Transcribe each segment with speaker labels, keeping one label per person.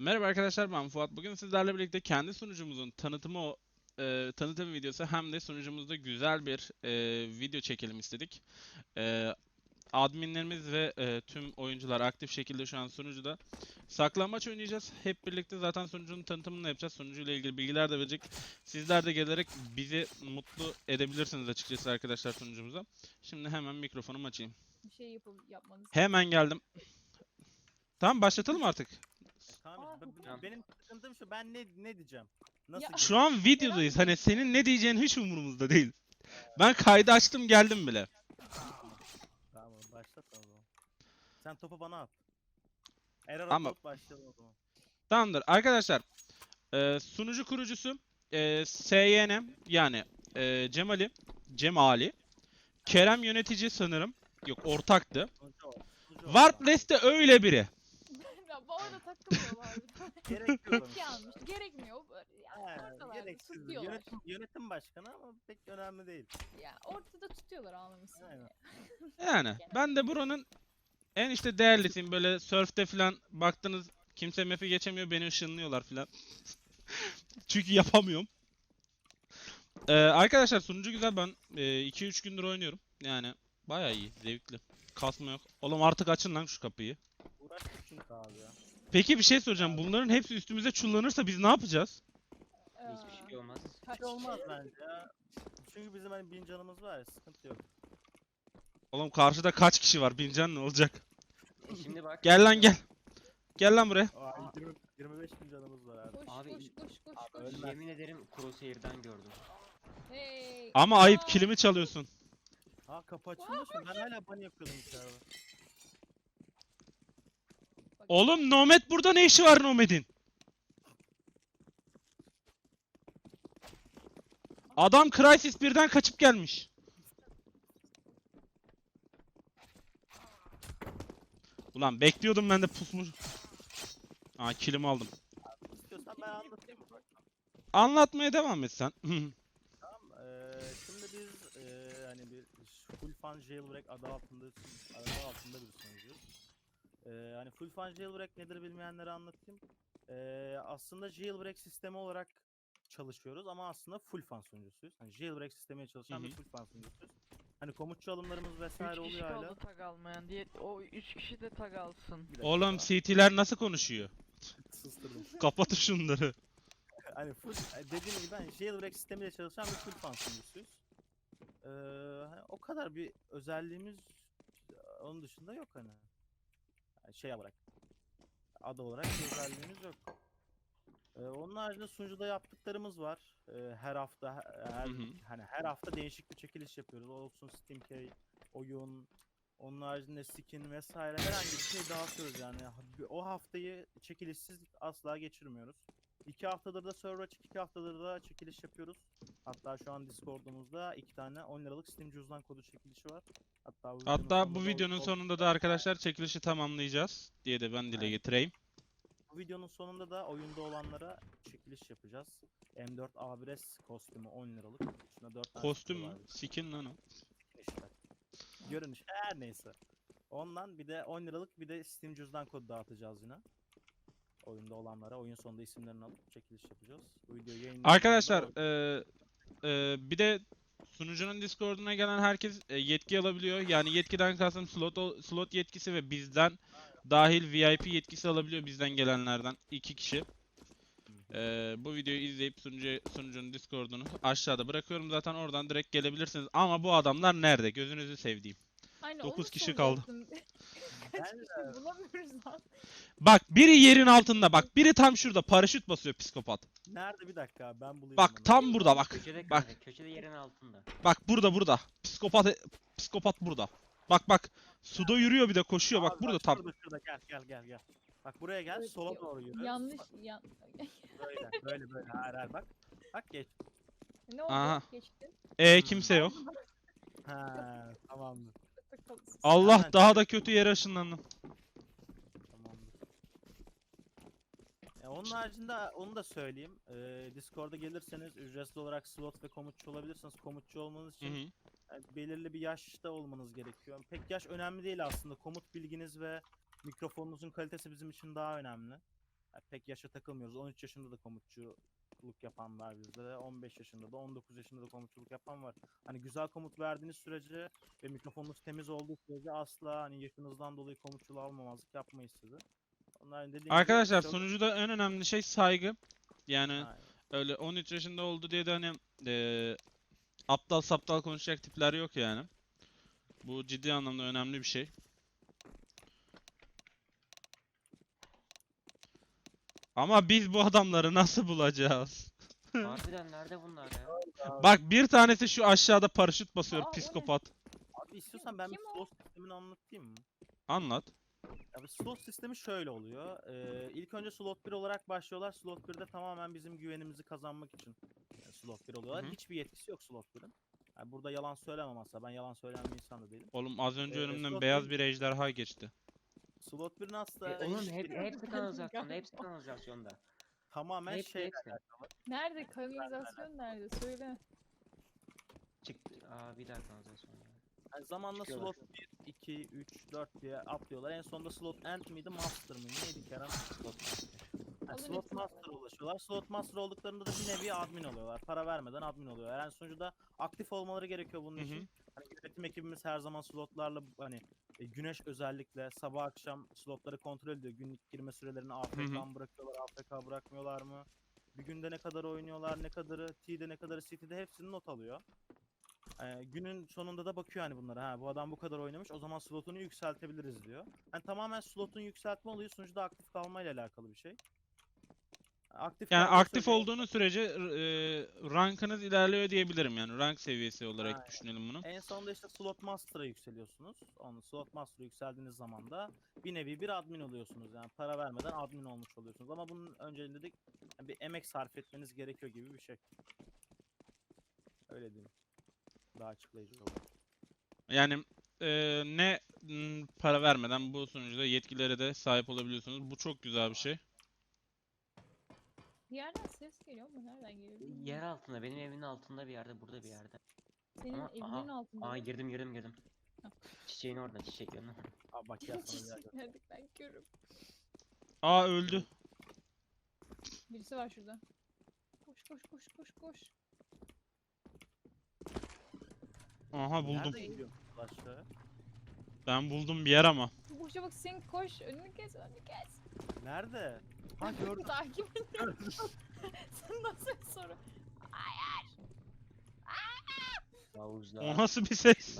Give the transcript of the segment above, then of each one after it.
Speaker 1: Merhaba arkadaşlar ben Fuat. Bugün sizlerle birlikte kendi sunucumuzun tanıtımı e, tanıtım videosu hem de sunucumuzda güzel bir e, video çekelim istedik. E, adminlerimiz ve e, tüm oyuncular aktif şekilde şu an sunucuda. Saklambaç oynayacağız. Hep birlikte zaten sunucunun tanıtımını yapacağız. Sunucuyla ilgili bilgiler de verecek. Sizler de gelerek bizi mutlu edebilirsiniz açıkçası arkadaşlar sunucumuza. Şimdi hemen mikrofonumu açayım.
Speaker 2: bir şey yapıp yapmanız.
Speaker 1: Hemen geldim. Tamam başlatalım artık.
Speaker 3: Tamam ben- ben- benim sıkıntım şu ben ne ne diyeceğim? Nasıl
Speaker 2: Ya-?
Speaker 1: Şu an videodayız. Hani senin ne diyeceğin hiç umurumuzda değil. Ben kaydı açtım geldim bile.
Speaker 3: Tamam başlat o zaman. Sen topu bana at. Error
Speaker 1: Ama-
Speaker 3: atıp başlayalım o zaman.
Speaker 1: Tamamdır. Arkadaşlar e, sunucu kurucusu e, SYN yani e, Cemali, Cemali. Kerem yönetici sanırım. Yok ortaktı.
Speaker 3: Sonucu o. sonucu o.
Speaker 1: Warpless de öyle biri.
Speaker 2: ya bu arada takılmıyorlar.
Speaker 3: Gerek yok onun.
Speaker 2: İki almış. Gerekmiyor. Yani
Speaker 3: He,
Speaker 2: ortalarda
Speaker 3: gereksiz.
Speaker 2: tutuyorlar.
Speaker 3: Yönetim, yönetim başkanı ama pek önemli değil.
Speaker 2: Ya ortada tutuyorlar anlamışsın.
Speaker 3: Aynen.
Speaker 1: Yani ben de buranın en işte değerlisiyim. Böyle surf'te falan baktınız kimse map'i geçemiyor beni ışınlıyorlar falan. Çünkü yapamıyorum. Ee, arkadaşlar sunucu güzel ben 2-3 gündür oynuyorum. Yani bayağı iyi zevkli. Kasma yok. Oğlum artık açın lan şu kapıyı.
Speaker 3: Uğraştık çünkü abi ya.
Speaker 1: Peki bir şey soracağım. Bunların hepsi üstümüze çullanırsa biz ne yapacağız?
Speaker 4: Hiçbir şey olmaz.
Speaker 3: Bir şey olmaz bence ya. Çünkü bizim hani bin canımız var ya sıkıntı yok.
Speaker 1: Oğlum karşıda kaç kişi var? Bincan ne olacak?
Speaker 4: E şimdi bak.
Speaker 1: Gel lan gel. Gel lan buraya.
Speaker 3: Aa, 20, 25 bin canımız var abi.
Speaker 2: Koş
Speaker 4: Abi,
Speaker 2: koş koş koş
Speaker 3: abi
Speaker 2: koş.
Speaker 3: ölmez.
Speaker 4: Yemin ederim Crosshair'dan gördüm.
Speaker 2: Hey.
Speaker 1: Ama ayıp kilimi çalıyorsun.
Speaker 3: Ha kapı açılmış mı? Ben hala bunny yapıyordum içeride.
Speaker 1: Oğlum Nomad burada ne işi var Nomad'in? Adam Crysis 1'den kaçıp gelmiş. Ulan bekliyordum ben de pusmuş. Aa kilimi aldım.
Speaker 3: İstiyorsan.
Speaker 1: Anlatmaya devam et sen.
Speaker 3: Hani full fan jailbreak adı altında adı altında bir sunucuyuz. Eee hani full fan jailbreak nedir bilmeyenlere anlatayım. Eee, aslında jailbreak sistemi olarak çalışıyoruz ama aslında full fan sunucusuyuz. Hani jailbreak sistemiyle çalışan bir
Speaker 1: Hı
Speaker 3: full fan sunucusuyuz. Hani komutçu alımlarımız
Speaker 5: 3
Speaker 3: vesaire
Speaker 5: kişi
Speaker 3: oluyor hala.
Speaker 5: kaldı tag almayan diye o 3 kişi de tag alsın.
Speaker 1: Oğlum CT'ler nasıl konuşuyor?
Speaker 3: susturdum.
Speaker 1: Kapatın şunları.
Speaker 3: hani full dediğim gibi hani jailbreak sistemiyle çalışan bir full fan sunucusuyuz. Ee, hani o kadar bir özelliğimiz onun dışında yok hani. Yani şey olarak. Adı olarak özelliğimiz yok. Ee, onun haricinde sunucuda yaptıklarımız var. Ee, her hafta he- her
Speaker 1: Hı hı.
Speaker 3: hani her hafta değişik bir çekiliş yapıyoruz. O olsun Steam Key, oyun, onun haricinde skin vesaire herhangi bir şey dağıtıyoruz yani. O haftayı çekilişsiz asla geçirmiyoruz. İki haftadır da server açık, iki haftadır da çekiliş yapıyoruz. Hatta şu an Discord'umuzda iki tane 10 liralık Steam cüzdan kodu çekilişi var. Hatta bu
Speaker 1: Hatta bu videonun sonunda da arkadaşlar çekilişi tamamlayacağız diye de ben dile
Speaker 3: Aynen.
Speaker 1: getireyim.
Speaker 3: Bu videonun sonunda da oyunda olanlara çekiliş yapacağız. M4 A1S kostümü 10 liralık. Şuna 4 tane
Speaker 1: Kostüm mü? Skin lan o.
Speaker 3: işte. Görünüş her neyse. Ondan bir de 10 liralık bir de Steam cüzdan kodu dağıtacağız yine. Oyunda olanlara oyun sonunda isimlerini alıp çekiliş yapacağız. Bu.
Speaker 1: Arkadaşlar eee, eee, bir de sunucunun Discord'una gelen herkes e, yetki alabiliyor. Yani yetkiden kastım slot slot yetkisi ve bizden dahil VIP yetkisi alabiliyor bizden gelenlerden iki kişi. Eee, bu videoyu izleyip sunucu sunucunun Discord'unu aşağıda bırakıyorum zaten oradan direkt gelebilirsiniz. Ama bu adamlar nerede? Gözünüzü sevdiğim.
Speaker 2: Aynen,
Speaker 1: dokuz
Speaker 2: onu
Speaker 1: kişi kaldı.
Speaker 2: soracaktım. Kaç
Speaker 3: Ben
Speaker 2: kişi bulamıyoruz lan.
Speaker 1: Bak biri yerin altında bak biri tam şurada paraşüt basıyor psikopat.
Speaker 3: Nerede bir dakika abi, ben bulayım
Speaker 1: Bak
Speaker 3: onu.
Speaker 1: tam burada bak.
Speaker 4: Köşede
Speaker 1: Bak.
Speaker 4: kanka, köşede yerin altında.
Speaker 1: Bak burada burada. Psikopat psikopat burada. Bak bak. Suda yürüyor bir de koşuyor bak
Speaker 3: Abi
Speaker 1: burada tam.
Speaker 3: Şurada şurada gel gel gel gel. Bak buraya gel
Speaker 2: Evet,
Speaker 3: sola doğru yürü.
Speaker 2: Yanlış yan...
Speaker 3: Böyle böyle böyle hayır hayır bak. Bak geç.
Speaker 2: ne oldu?
Speaker 1: Aha.
Speaker 2: Geçti.
Speaker 1: E kimse yok.
Speaker 3: Ha tamamdır.
Speaker 1: Allah daha da kötü yere ışınlandım.
Speaker 3: Tamamdır. E, onun haricinde onu da söyleyeyim. Ee, Discord'a gelirseniz ücretsiz olarak slot ve komutçu olabilirsiniz. Komutçu olmanız
Speaker 1: Hı
Speaker 3: için
Speaker 1: hı.
Speaker 3: yani belirli bir yaşta olmanız gerekiyor. Pek yaş önemli değil aslında. Komut bilginiz ve mikrofonunuzun kalitesi bizim için daha önemli. Yani pek yaşa takılmıyoruz. 13 yaşında da komutçuluk yapan var bizde. 15 yaşında da 19 yaşında da komutçuluk yapan var. Hani güzel komut verdiğiniz sürece ve mikrofonunuz temiz olduğu sürece asla hani yaşınızdan dolayı komutçuluğa almamazlık yapmayız sizi. Onlar dediğim gibi
Speaker 1: Arkadaşlar
Speaker 3: çalış-
Speaker 1: sunucuda en önemli şey saygı. Yani
Speaker 3: Aynen.
Speaker 1: öyle 13 yaşında oldu diye de hani eee, aptal saptal konuşacak tipler yok yani. Bu ciddi anlamda önemli bir şey. Ama biz bu adamları nasıl bulacağız?
Speaker 4: Harbiden nerede bunlar ya?
Speaker 1: Bak bir tanesi şu aşağıda paraşüt basıyor
Speaker 2: Aa, o ne?
Speaker 1: psikopat.
Speaker 3: Abi istiyorsan ben bir
Speaker 2: Kim o?
Speaker 3: slot sistemini anlatayım mı?
Speaker 1: Anlat.
Speaker 3: Abi slot sistemi şöyle oluyor. Ee, ilk önce slot 1 olarak başlıyorlar. Slot 1'de tamamen bizim güvenimizi kazanmak için e, slot 1 oluyorlar.
Speaker 1: Hı hı.
Speaker 3: Hiçbir yetkisi yok slot 1'in. Yani burada yalan söylemem asla. Ben yalan söyleyen bir insan da değilim.
Speaker 1: Oğlum az önce
Speaker 3: Ee,
Speaker 1: önümden
Speaker 3: slot
Speaker 1: beyaz
Speaker 3: bir-
Speaker 1: bir ejderha geçti.
Speaker 3: Slot 1'in aslında
Speaker 4: E,
Speaker 3: hiç-
Speaker 4: hep, hepsi kanalizasyonda, hepsi kanalizasyonda.
Speaker 3: tamamen
Speaker 4: Hepsi
Speaker 3: şey
Speaker 4: hepsi.
Speaker 2: Nerede? Kanalizasyon nerede? Söyle.
Speaker 4: Çıktı. Aa bir daha kanalizasyon. ya.
Speaker 3: yani zamanla
Speaker 4: Çıkıyorlar.
Speaker 3: slot 1, 2, 3, 4 diye atlıyorlar. En sonunda slot end miydi master mıydı neydi Kerem? Yani
Speaker 2: Onun
Speaker 3: slot master ulaşıyorlar. Slot master olduklarında da bir nevi admin oluyorlar. Para vermeden admin oluyorlar. Yani sonuçta aktif olmaları gerekiyor bunun
Speaker 1: Hı hı.
Speaker 3: için. Hani yönetim ekibimiz her zaman slotlarla hani e, güneş özellikle sabah akşam slotları kontrol ediyor. Günlük girme sürelerini AFK mı bırakıyorlar, AFK bırakmıyorlar mı? Bir günde ne kadar oynuyorlar, ne kadarı T'de ne kadarı City'de hepsini not alıyor. Ee, günün sonunda da bakıyor hani bunlara. Ha bu adam bu kadar oynamış o zaman slotunu yükseltebiliriz diyor. Yani tamamen slotun yükseltme olayı sunucuda aktif kalmayla alakalı bir şey. Aktif
Speaker 1: Yani aktif
Speaker 3: sürece-
Speaker 1: olduğunuz sürece eee, rankınız ilerliyor diyebilirim yani. Rank seviyesi olarak
Speaker 3: Aynen.
Speaker 1: düşünelim bunu.
Speaker 3: En sonunda işte slot master'a yükseliyorsunuz. Onu slot master'a yükseldiğiniz zaman da bir nevi bir admin oluyorsunuz. Yani para vermeden admin olmuş oluyorsunuz. Ama bunun önceliğinde de bir emek sarf etmeniz gerekiyor gibi bir şey. Öyle diyeyim. Daha açıklayıcı olur.
Speaker 1: Yani eee, ne para vermeden bu sunucuda yetkilere de sahip olabiliyorsunuz. Bu çok güzel bir şey.
Speaker 2: Bir yerden ses geliyor ama nereden geliyor? bilmiyorum.
Speaker 4: Yer altında, benim evimin altında bir yerde, burada bir yerde.
Speaker 2: Senin
Speaker 4: Ama-
Speaker 2: evinin
Speaker 4: aha,
Speaker 2: altında.
Speaker 4: Aa girdim girdim girdim.
Speaker 2: Ha.
Speaker 4: Çiçeğin orada, çiçek yanına.
Speaker 3: Abi bak gel sana bir
Speaker 2: ben görürüm.
Speaker 1: Aa öldü.
Speaker 2: Birisi var şurada. Koş koş koş koş koş.
Speaker 1: Aha buldum.
Speaker 3: Nerede gidiyorsun aşağıya?
Speaker 1: Ben buldum bir yer ama.
Speaker 2: Çabuk çabuk sen koş. Önünü kes önünü kes.
Speaker 3: Nerede? Ha gördüm.
Speaker 2: Takip ediyorum. Sen nasıl bir soru?
Speaker 4: Yavuzlar.
Speaker 1: O nasıl bir ses?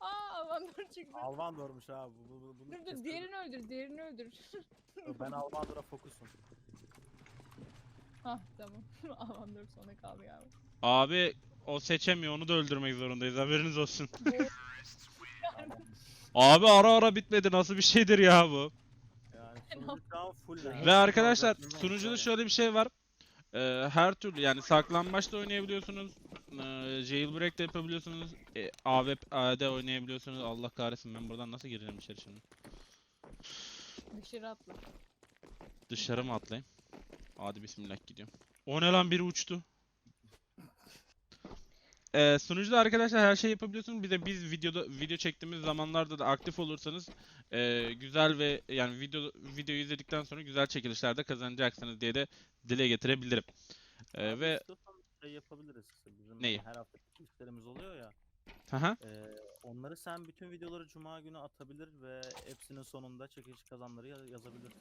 Speaker 2: Aa Avandor çıktı.
Speaker 3: Alvandor'muş abi. Bu, bu, bunu
Speaker 2: Dur dur
Speaker 3: kesin-
Speaker 2: diğerini öldür diğerini öldür.
Speaker 3: Ben Alvandor'a fokusum.
Speaker 2: ah tamam. Avandor sona kaldı galiba.
Speaker 1: Abi o seçemiyor onu da öldürmek zorundayız haberiniz olsun.
Speaker 2: Bu-
Speaker 1: Abi ara ara bitmedi nasıl bir şeydir ya bu. Ve arkadaşlar sunucuda şöyle bir şey var. Ee, her türlü yani saklambaç da oynayabiliyorsunuz. Ee, jailbreak de yapabiliyorsunuz. E, AWP AD oynayabiliyorsunuz. Allah kahretsin ben buradan nasıl gireceğim içeri şimdi?
Speaker 2: Dışarı atla.
Speaker 1: Dışarı mı atlayayım? Hadi bismillah gidiyorum. O ne lan biri uçtu. Ee, sunucuda arkadaşlar her şey yapabiliyorsunuz. Bir de biz videoda video çektiğimiz zamanlarda da aktif olursanız ee, güzel ve yani video videoyu izledikten sonra güzel çekilişler de kazanacaksınız diye de dile getirebilirim.
Speaker 3: Abi
Speaker 1: ve
Speaker 3: istiyorsan şey yapabiliriz işte bizim
Speaker 1: Neyi?
Speaker 3: her hafta işlerimiz oluyor ya.
Speaker 1: Haha.
Speaker 3: Ee, onları sen bütün videoları cuma günü atabilir ve hepsinin sonunda çekiliş kazanları ya- yazabilirsin.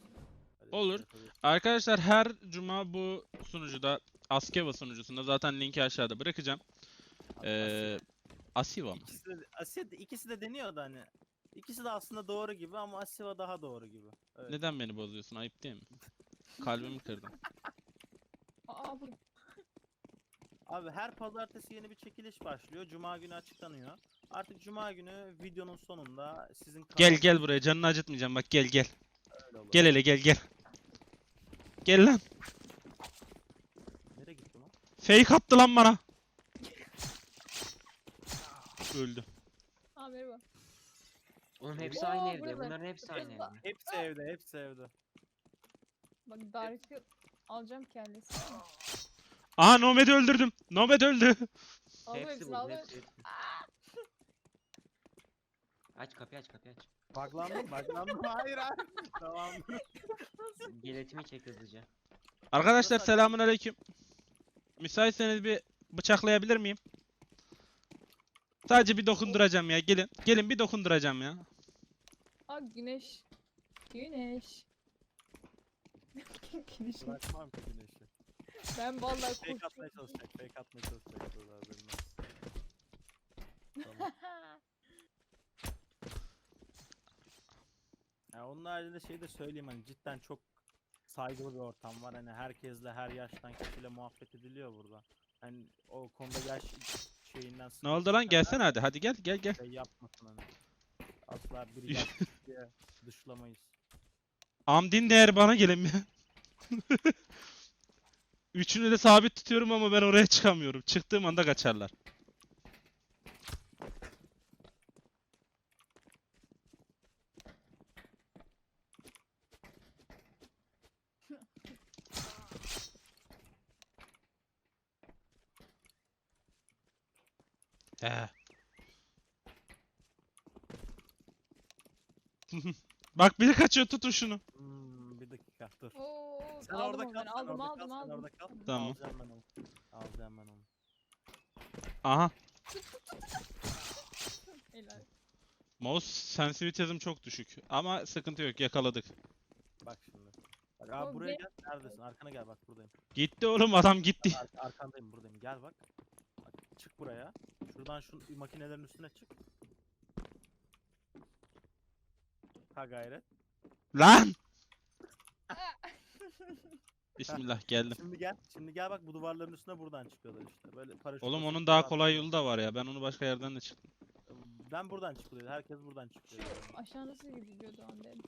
Speaker 3: Öyle bir şey
Speaker 1: Olur.
Speaker 3: yapabilirsin.
Speaker 1: Arkadaşlar her cuma bu sunucuda Askeva sunucusunda zaten linki aşağıda bırakacağım. Ee, Asiva mı?
Speaker 3: ikisi de, Asya ikisi de deniyor da hani. İkisi de aslında doğru gibi ama Asiva daha doğru gibi. Evet.
Speaker 1: Neden beni bozuyorsun? Ayıp değil mi? Kalbimi kırdın.
Speaker 2: Aa bu
Speaker 3: Abi her pazartesi yeni bir çekiliş başlıyor. Cuma günü açıklanıyor. Artık cuma günü videonun sonunda sizin
Speaker 1: Gel gel buraya canını acıtmayacağım bak gel gel.
Speaker 3: öyle olur.
Speaker 1: Gel hele gel gel. Gel lan.
Speaker 3: Nereye gitti lan?
Speaker 1: Fake attı lan bana. Öldü.
Speaker 2: Aa merhaba.
Speaker 4: Oğlum hepsi
Speaker 2: Oo,
Speaker 4: aynı evde.
Speaker 2: burada.
Speaker 4: Bunların hepsi aynı
Speaker 2: Burada.
Speaker 4: evde.
Speaker 3: Hepsi evde, hepsi evde.
Speaker 2: Bak Dark'ı alacağım kendisi.
Speaker 1: Aha Nomed'i öldürdüm. Nomed öldü.
Speaker 2: Al
Speaker 4: Hepsi
Speaker 2: hepsini
Speaker 4: bu. Hepsi, hepsi. Aç kapıyı aç kapıyı aç.
Speaker 3: Buglandım, buglandım. Hayır hayır. Tamam.
Speaker 4: Geletimi çek hızlıca.
Speaker 1: Arkadaşlar
Speaker 3: Nasıl
Speaker 1: selamun aleyküm. Müsaitseniz bir bıçaklayabilir miyim? Sadece bir dokunduracağım ya. Gelin. Gelin bir dokunduracağım ya.
Speaker 2: Aa güneş. Güneş. Güneş.
Speaker 3: Bırakmam ki güneşi.
Speaker 2: Ben vallahi
Speaker 3: Fake atmaya çalışacak, fake atmaya çalışacak. Dur haberin. Tamam. Ya onun haricinde şey de söyleyeyim hani cidden çok saygılı bir ortam var. Hani herkesle her yaştan kişiyle muhabbet ediliyor burada. Hani o konuda yaş şeyinden
Speaker 1: Ne oldu lan? Gelsene hadi. Hadi gel gel gel.
Speaker 3: Şey yapmasın hani. Asla bir yaş diye dışlamayız.
Speaker 1: Amdin değer bana gelin bir. Üçünü de sabit tutuyorum ama ben oraya çıkamıyorum. Çıktığım anda kaçarlar. He. Bak biri kaçıyor tutun şunu.
Speaker 3: Hmm, bir dakika dur.
Speaker 2: Oo,
Speaker 3: Sen
Speaker 2: aldım
Speaker 3: orada
Speaker 2: onu
Speaker 3: kal,
Speaker 2: ben.
Speaker 3: sen
Speaker 2: Aldım
Speaker 3: orada
Speaker 2: aldım
Speaker 3: kal, sen
Speaker 2: aldım.
Speaker 3: orada kal.
Speaker 1: Tamam.
Speaker 3: Alacağım ben onu. Alacağım ben onu.
Speaker 1: Aha.
Speaker 2: Helal.
Speaker 1: Mouse sensitivity'm çok düşük. Ama sıkıntı yok yakaladık.
Speaker 3: Bak şimdi. Bak abi buraya
Speaker 2: be-
Speaker 3: gel. Neredesin? Arkana gel bak buradayım.
Speaker 1: Gitti oğlum adam gitti.
Speaker 3: Ar- arkandayım buradayım. Gel bak. Bak çık buraya. Şuradan şu makinelerin üstüne çık. Ha gayret.
Speaker 1: Lan! Bismillah geldim.
Speaker 3: Şimdi gel. Şimdi gel bak bu duvarların üstüne buradan çıkıyorlar işte. Böyle paraşütle
Speaker 1: Oğlum onun daha kolay yolu da var ya. Ben onu başka yerden de çıktım.
Speaker 3: Ben buradan çıkılıyor. Herkes buradan çıkıyor.
Speaker 2: Aşağı nasıl gidiliyordu dedim.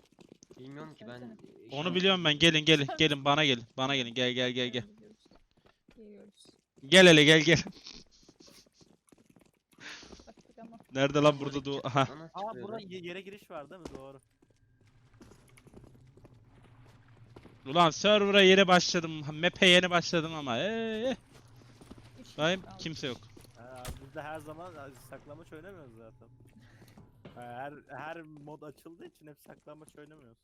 Speaker 4: Bilmiyorum ki ben.
Speaker 1: Onu biliyorum ben. Gelin gelin. Gelin bana gelin. Bana gelin. Gel gel gel gel.
Speaker 2: Geliyoruz.
Speaker 1: Gel hele gel gel.
Speaker 2: Baktık ama.
Speaker 1: Nerede lan burada du? Aha.
Speaker 3: Aa
Speaker 4: çıkıyor
Speaker 3: burada
Speaker 4: lan.
Speaker 3: ye- yere giriş var değil mi? Doğru.
Speaker 1: Ulan server'a yeni başladım. Map'e yeni başladım ama. Ee,
Speaker 2: kişi
Speaker 1: Bayım
Speaker 2: kaldı.
Speaker 1: kimse yok.
Speaker 3: Ha, biz de her zaman saklambaç oynamıyoruz zaten. Ha, Her her mod açıldığı için hep saklambaç oynamıyoruz.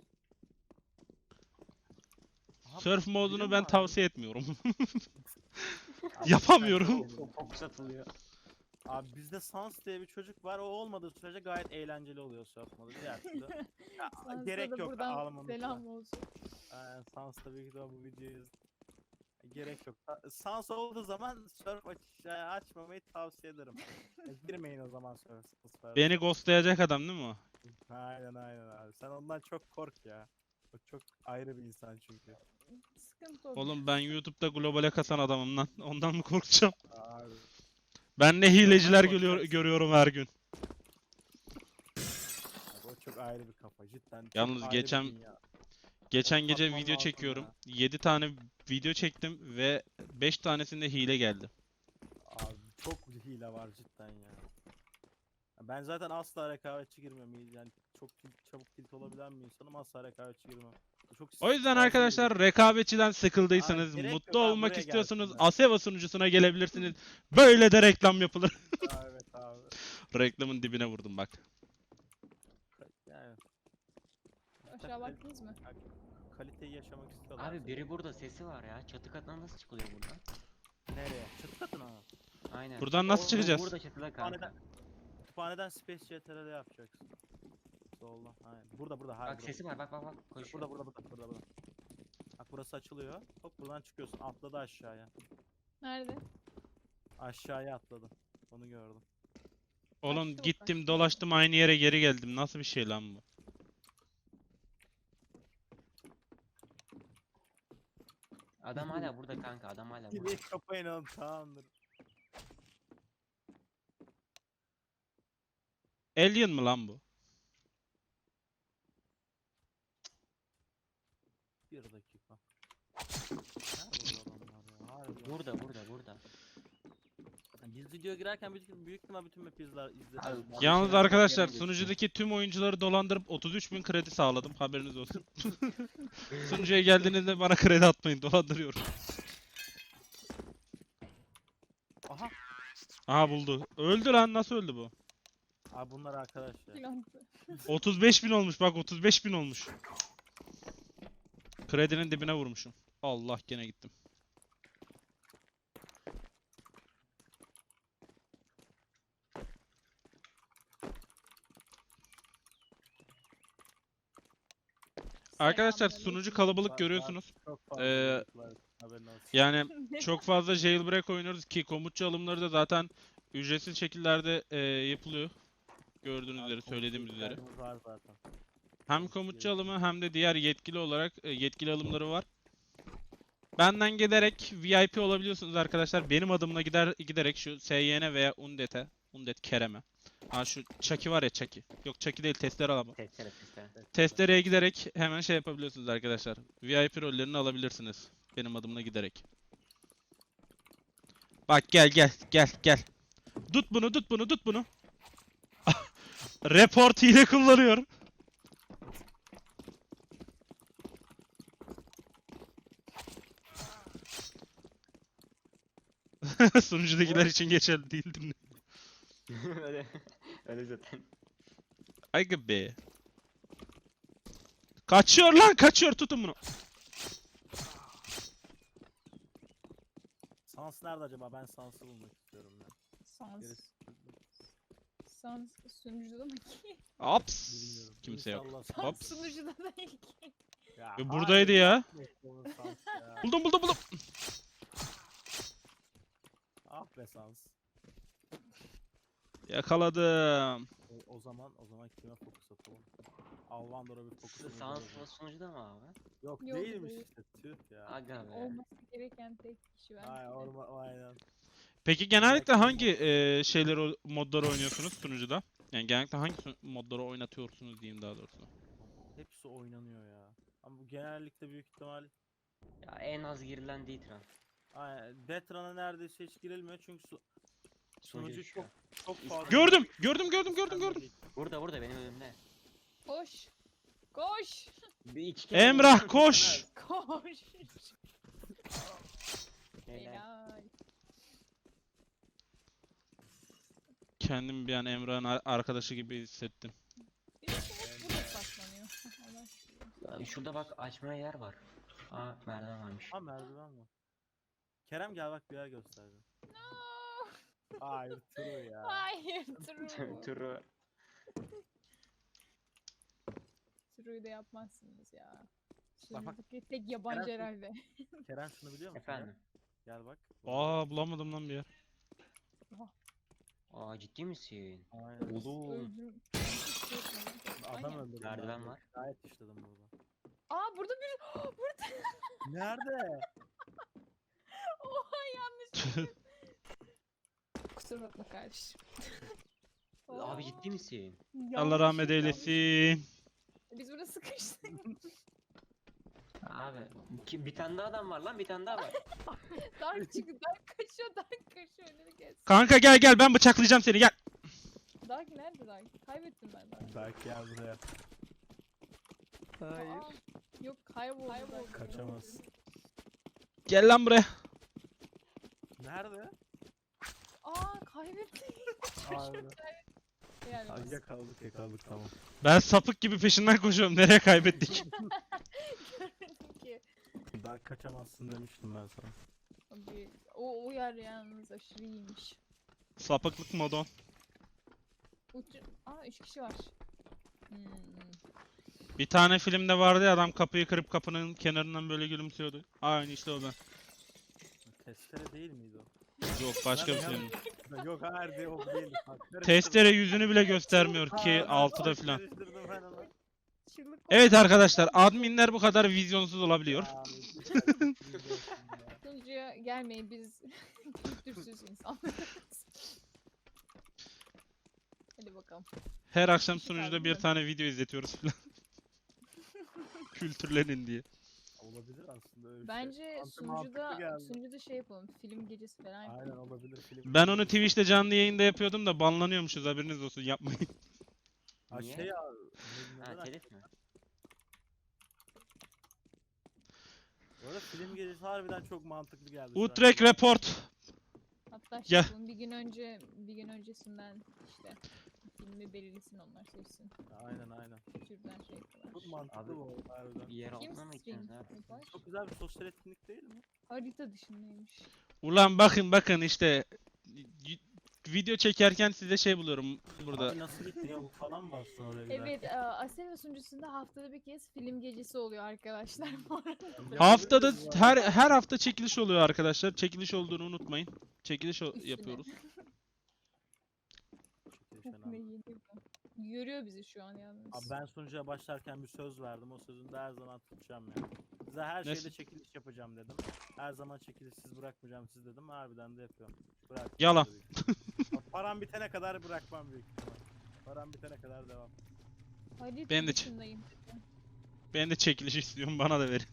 Speaker 3: Aha,
Speaker 1: Surf modunu ben tavsiye etmiyorum. Yapamıyorum.
Speaker 4: Çok satılıyor.
Speaker 3: Abi bizde Sans diye bir çocuk var. O olmadığı sürece gayet eğlenceli oluyor surf modu. Diğer türlü. Ya,
Speaker 2: Sans'a
Speaker 3: gerek
Speaker 2: da
Speaker 3: yok
Speaker 2: buradan
Speaker 3: ağlamamıza.
Speaker 2: Selam olsun.
Speaker 3: Aynen, Sans tabii ki de bu videoyu iz- Gerek yok. Sans olduğu zaman surf aç yani açmamayı tavsiye ederim. Ya, Girmeyin o zaman surf. surf.
Speaker 1: Beni ghostlayacak adam değil mi o?
Speaker 3: Aynen aynen abi. Sen ondan çok kork ya. O çok ayrı bir insan çünkü.
Speaker 2: Sıkıntı oldu.
Speaker 1: Oğlum ben YouTube'da globale kasan adamım lan. Ondan mı korkacağım?
Speaker 3: Abi.
Speaker 1: Ben ne hileciler görüyor, görüyorum her gün.
Speaker 3: O çok ayrı bir kafa cidden. çok
Speaker 1: Yalnız
Speaker 3: ayrı bir
Speaker 1: geçen-
Speaker 3: dünya.
Speaker 1: Geçen gece video
Speaker 3: lazım
Speaker 1: çekiyorum.
Speaker 3: ya.
Speaker 1: 7 tane video çektim ve 5 tanesinde hile geldi.
Speaker 3: Abi çok hile var cidden ya. Ben zaten asla rekabetçi girmem. Yani çok tilt- çabuk tilt olabilen bir insanım. Asla rekabetçi girmem. Çok
Speaker 1: O yüzden arkadaşlar rekabetçiden sıkıldıysanız,
Speaker 3: gerek
Speaker 1: mutlu
Speaker 3: yok abi,
Speaker 1: olmak
Speaker 3: buraya
Speaker 1: istiyorsanız
Speaker 3: gelsinler.
Speaker 1: Aseva sunucusuna gelebilirsiniz. Böyle de reklam yapılır.
Speaker 3: Aa, evet abi.
Speaker 1: Reklamın dibine vurdum bak.
Speaker 3: Yani
Speaker 2: Aşağı baktınız mı?
Speaker 3: kaliteyi yaşamak istiyorlar.
Speaker 4: Abi biri burada sesi var ya. Çatı katına nasıl çıkılıyor buradan?
Speaker 3: Nereye? Çatı katına mı?
Speaker 4: Aynen.
Speaker 1: Buradan nasıl
Speaker 3: O-
Speaker 1: çıkacağız?
Speaker 4: Burada çatıda kanka.
Speaker 3: Kütüphaneden, kütüphaneden Space CTRL yapacaksın. Solda. Aynen. Burada burada. Hayır,
Speaker 4: Bak
Speaker 3: burada.
Speaker 4: sesi var bak bak bak. Koşuyor.
Speaker 3: Burada burada burada burada burada. Bak burası açılıyor. Hop buradan çıkıyorsun. Atladı aşağıya.
Speaker 2: Nerede?
Speaker 3: Aşağıya atladı. Onu gördüm.
Speaker 1: Oğlum
Speaker 2: Kaçtı o,
Speaker 1: gittim dolaştım aynı yere geri geldim. Nasıl bir şey lan bu?
Speaker 4: Adam hala burada kanka. Adam hala burada.
Speaker 3: Hileyi kapayın oğlum tamamdır.
Speaker 1: Alien mı lan bu?
Speaker 3: Bir dakika. Nerede bu adamlar ya? Harbi.
Speaker 4: Burada burada burada.
Speaker 3: Biz video girerken büyük, büyük ihtimal bütün map izler, izleriz.
Speaker 1: Yalnız
Speaker 4: şeyler
Speaker 1: arkadaşlar sunucudaki tüm oyuncuları dolandırıp 33.000 kredi sağladım. Haberiniz olsun. Sunucuya geldiğinizde bana kredi atmayın. Dolandırıyorum.
Speaker 3: Aha.
Speaker 1: Aha buldu. Öldü lan. Nasıl öldü bu?
Speaker 3: Abi bunlar arkadaşlar.
Speaker 2: Plantı.
Speaker 1: 35 bin olmuş bak 35 bin olmuş. Kredinin dibine vurmuşum. Allah gene gittim. Arkadaşlar sunucu kalabalık görüyorsunuz. Ee. Yani çok fazla jailbreak oynuyoruz ki komutçu alımları da zaten ücretsiz şekillerde e, yapılıyor. Gördüğünüz üzere,
Speaker 3: komutlu
Speaker 1: söylediğimiz üzere.
Speaker 3: Var zaten.
Speaker 1: Hem komutçu alımı hem de diğer yetkili olarak e, yetkili alımları var. Benden giderek VIP olabiliyorsunuz arkadaşlar. Benim adımla gider giderek şu SYN veya Undet'e, Undet Kerem'e. Ha şu Chucky var ya Chucky. Yok Chucky değil testere alamam.
Speaker 4: Testere testere.
Speaker 1: Testereye giderek hemen şey yapabiliyorsunuz arkadaşlar. VIP rollerini alabilirsiniz. Benim adımla giderek. Bak gel gel gel gel. Tut bunu tut bunu tut bunu. Report hile kullanıyor. Sunucudakiler için geçerli değildir
Speaker 4: öyle, öyle zaten.
Speaker 1: Ay be. Kaçıyor lan kaçıyor tutun bunu.
Speaker 3: Sans nerede acaba? Ben Sans'ı bulmak istiyorum ya.
Speaker 2: Sans.
Speaker 3: Gerisi
Speaker 2: Sans sunucuda mı ki?
Speaker 1: Ops.
Speaker 3: bilmiyorum.
Speaker 1: Kimse yok.
Speaker 3: İnşallah
Speaker 2: Sans
Speaker 1: Hop.
Speaker 2: sunucuda değil ki.
Speaker 3: Ya, hayır,
Speaker 1: buradaydı ya.
Speaker 3: Sans ya.
Speaker 1: Buldum buldum buldum.
Speaker 3: Ah be Sans.
Speaker 1: Yakaladım.
Speaker 3: O, o zaman o zaman kime fokus atalım? Alvandor'a bir fokus atalım.
Speaker 4: Sağ sonucuda mı abi?
Speaker 3: Yok,
Speaker 2: Yok,
Speaker 3: değilmiş
Speaker 2: değil.
Speaker 3: işte tüh ya.
Speaker 4: Aga be.
Speaker 2: Olması gereken tek kişi ben.
Speaker 3: Ay orma aynen.
Speaker 1: Peki genellikle hangi e, şeyleri o- modları oynuyorsunuz sunucuda? Yani genellikle hangi su- modları oynatıyorsunuz diyeyim daha doğrusu.
Speaker 3: Hepsi oynanıyor ya. Ama bu genellikle büyük ihtimal
Speaker 4: Ya en az girilen Ditran.
Speaker 3: Aynen. Detran'a neredeyse hiç girilmiyor çünkü su- sunucu çok çok fazla.
Speaker 1: Gördüm, gördüm, gördüm, gördüm, gördüm.
Speaker 4: Burada burada benim önümde.
Speaker 2: Koş. Koş.
Speaker 4: Bir iki kere
Speaker 1: Emrah koş.
Speaker 2: Koş.
Speaker 4: Helal.
Speaker 2: Helal.
Speaker 1: Kendimi bir an Emrah'ın ar- arkadaşı gibi hissettim.
Speaker 2: Bir de Umut burada saklanıyor. Allah aşkına.
Speaker 4: Ya Şurada bak açmaya yer var. Aa merdiven varmış.
Speaker 3: Ha merdiven mi? Kerem gel bak bir yer göstereceğim.
Speaker 2: No.
Speaker 3: Hayır true ya.
Speaker 2: Hayır true.
Speaker 4: Turu.
Speaker 2: True'yu da yapmazsınız ya.
Speaker 3: Bak, bak.
Speaker 2: Sunucudaki tek yabancı
Speaker 3: Kerem-
Speaker 2: herhalde.
Speaker 3: Kerem şunu biliyor musun? ya?
Speaker 4: Efendim.
Speaker 3: Gel bak.
Speaker 1: Aa bulamadım lan bir yer.
Speaker 4: Aa ciddi misin?
Speaker 3: Aynen.
Speaker 4: Oğlum.
Speaker 2: Öldürüm.
Speaker 3: Adam
Speaker 2: Aynen.
Speaker 3: öldürdüm.
Speaker 4: Merdiven var.
Speaker 3: Gayet işledim burada.
Speaker 2: Aa burada bir... burada...
Speaker 3: Nerede?
Speaker 2: Kusura bakma kardeşim.
Speaker 4: Abi ciddi misin?
Speaker 1: Allah rahmet eylesin.
Speaker 2: Biz burada sıkıştık.
Speaker 4: Abi ki, bir tane daha adam var lan bir tane daha var.
Speaker 2: Dark çıktı. Dark kaçıyor. Dark kaçıyor. Önünü kes.
Speaker 1: Kanka gel gel ben bıçaklayacağım seni gel.
Speaker 2: Dark nerede Dark? Kaybettim ben Dark.
Speaker 3: Belki gel buraya.
Speaker 2: Aa, yok kayboldu. Dark.
Speaker 3: Kaçamaz.
Speaker 1: Gel lan buraya.
Speaker 3: Nerede?
Speaker 2: Aa kaybettim.
Speaker 3: Abi.
Speaker 2: Yani
Speaker 3: yakaladık yakaladık tamam.
Speaker 1: Ben sapık gibi peşinden koşuyorum. Nereye kaybettik?
Speaker 2: görmedim ki.
Speaker 3: Daha kaçamazsın demiştim ben sana.
Speaker 2: Abi, o, o yer yalnız aşırı iyiymiş.
Speaker 1: Sapıklık modu.
Speaker 2: Ucu... Aa üç kişi var. Hmm.
Speaker 1: Bir tane filmde vardı ya adam kapıyı kırıp kapının kenarından böyle gülümsüyordu. Aynı işte o ben.
Speaker 3: Testere değil miydi o?
Speaker 1: Yok başka bir film.
Speaker 3: Yok hayır değil o değil.
Speaker 1: Testere yüzünü bile göstermiyor ki altıda filan.
Speaker 3: Karıştırdım ben onu.
Speaker 2: Çığlık
Speaker 1: Evet arkadaşlar adminler bu kadar vizyonsuz olabiliyor.
Speaker 3: Ya, lütfen, lütfen ya.
Speaker 2: Sunucuya gelmeyin biz kültürsüz insanlarız. Hadi bakalım.
Speaker 1: Her akşam sunucuda bir tane video izletiyoruz filan. Kültürlenin diye.
Speaker 3: Olabilir aslında öyle
Speaker 2: Bence
Speaker 3: şey. Mantıklı
Speaker 2: sunucuda sunucuda şey yapalım. Film gecesi falan yapalım.
Speaker 3: Aynen olabilir film.
Speaker 1: Ben onu Twitch'te canlı yayında yapıyordum da banlanıyormuşuz haberiniz olsun yapmayın.
Speaker 3: Ha
Speaker 4: Niye?
Speaker 3: şey ya. ne-
Speaker 4: Ha telif mi?
Speaker 3: Bu arada film gecesi harbiden çok mantıklı geldi. şu an.
Speaker 1: Utrecht Report.
Speaker 2: Hatta şey
Speaker 1: Gel.
Speaker 2: yapalım. Bir gün önce bir gün öncesinden işte filmi belirlesin onlar seçsin.
Speaker 3: Aynen aynen.
Speaker 2: Türden şey kadar.
Speaker 3: Çok mantıklı
Speaker 4: Abi-
Speaker 3: bu arada harbiden.
Speaker 4: Bir yer
Speaker 2: Kim
Speaker 4: altına mı
Speaker 2: stream
Speaker 4: gideceğiz abi?
Speaker 2: yapar?
Speaker 3: Çok güzel bir sosyal etkinlik değil mi?
Speaker 2: Harita dışındaymış.
Speaker 1: Ulan bakın bakın işte y- video çekerken size şey buluyorum burada.
Speaker 3: Abi nasıl gitti ya bu falan mı bastın oraya giderken?
Speaker 2: Evet, e, Asena sunucusunda haftada bir kez film gecesi oluyor arkadaşlar bu arada.
Speaker 1: Haftada her her hafta çekiliş oluyor arkadaşlar. Çekiliş olduğunu unutmayın. Çekiliş o-
Speaker 2: Üstüne.
Speaker 1: yapıyoruz.
Speaker 2: Bu. Görüyor bizi şu an yalnız.
Speaker 3: Abi ben sunucuya başlarken bir söz verdim. O sözünü de her zaman tutacağım yani. Size her
Speaker 1: Ne
Speaker 3: şeyde çekiliş yapacağım dedim. Her zaman çekilişsiz bırakmayacağım siz dedim. Harbiden de yapıyorum. Bırak.
Speaker 1: Yalan.
Speaker 3: Param bitene kadar bırakmam büyük ihtimal. Param bitene kadar devam.
Speaker 2: Harita
Speaker 1: Ben de ç-
Speaker 2: dışındayım.
Speaker 1: Ben de çekiliş istiyorum bana da verin.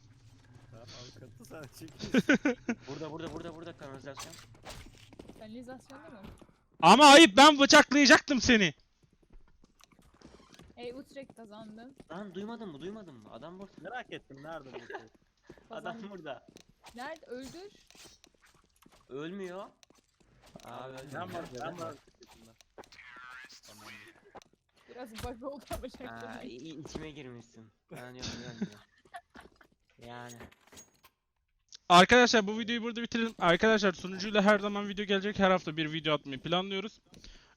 Speaker 3: Tamam, avukatı sana çekiliş.
Speaker 4: Burada burada burada burada kanalizasyon.
Speaker 2: Kanalizasyonda mı?
Speaker 1: Ama ayıp ben bıçaklayacaktım seni.
Speaker 2: Hey Utrecht kazandım.
Speaker 4: Lan duymadın mı duymadın mı? Adam burada.
Speaker 3: Merak ettim nerede bu? şey?
Speaker 4: Adam
Speaker 2: Kazandım.
Speaker 4: burada.
Speaker 2: Nerede? Öldür.
Speaker 4: Ölmüyor. Abi
Speaker 3: Ben var, ben var.
Speaker 2: Biraz bug oldu ama şaka
Speaker 4: i- içime girmişsin. Ben ölmüyor. Yani.
Speaker 1: Arkadaşlar bu videoyu burada bitirelim. Arkadaşlar sunucuyla her zaman video gelecek. Her hafta bir video atmayı planlıyoruz.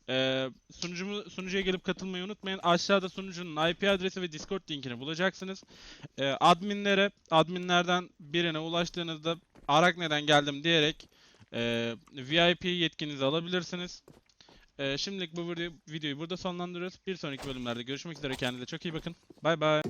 Speaker 1: Ee, sunucumu, sunucuya gelip katılmayı unutmayın. Aşağıda sunucunun IP adresi ve Discord linkini bulacaksınız. Ee, adminlere, adminlerden birine ulaştığınızda Arak neden geldim diyerek e, VIP yetkinizi alabilirsiniz. Ee, şimdilik bu video- videoyu burada sonlandırıyoruz. Bir sonraki bölümlerde görüşmek üzere. Kendinize çok iyi bakın. Bay bay.